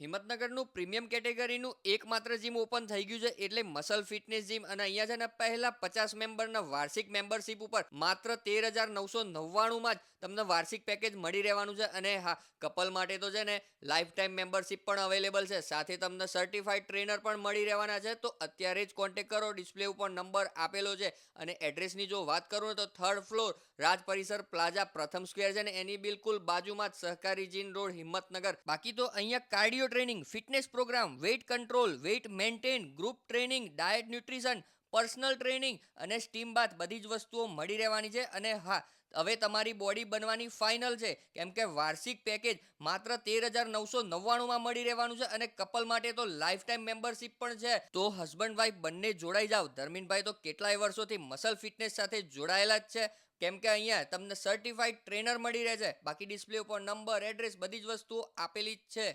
હિંમતનગરનું premium કેટેગરીનું એકમાત્ર gym open થઈ ગયું છે એટલે મસલ ફિટનેસ જીમ અને અહીંયા છે ને પહેલા પચાસ મેમ્બરના વાર્ષિક મેમ્બરશિપ ઉપર માત્ર તેર હજાર નવસો નવ્વાણુંમાં જ તમને વાર્ષિક પેકેજ મળી રહેવાનું છે અને હા કપલ માટે તો છે ને લાઈફ ટાઈમ મેમ્બરશિપ પણ અવેલેબલ છે. સાથે તમને સર્ટિફાઈડ ટ્રેનર પણ મળી રહેવાના છે. તો અત્યારે જ કોન્ટેક કરો ડિસ્પ્લે ઉપર નંબર આપેલો છે અને એડ્રેસની જો વાત કરું તો થર્ડ ફ્લોર રાજ પરિસર પ્લાઝા પ્રથમ સ્ક્વેર છે ને એની બિલકુલ બાજુમાં જ સહકારી જીન રોડ હિંમતનગર. બાકી તો અહીંયા cardio training fitness programme weight control weight maintain group training diet nutrition personal training અને સ્ટીમ બાથ બધી જ વસ્તુઓ મળી રહેવાની છે અને હા, હવે તમારી બોડી બનવાની ફાઇનલ છે. કેમ કે વાર્ષિક પેકેજ માત્ર તેર હજાર નવસો નવ્વાણુંમાં મળી રહેવાનું છે અને કપલ માટે તો લાઈફ ટાઈમ મેમ્બરશિપ પણ છે. તો હસબન્ડ વાઈફ બંને જોડાઈ જાઓ. ધર્મીનભાઈ તો કેટલાય વર્ષોથી મસલ ફિટનેસ સાથે જોડાયેલા જ છે. કેમ કે અહીંયા તમને સર્ટિફાઈડ ટ્રેનર મળી રહે છે. બાકી ડિસ્પ્લે ઉપર નંબર એડ્રેસ બધી જ વસ્તુઓ આપેલી જ છે.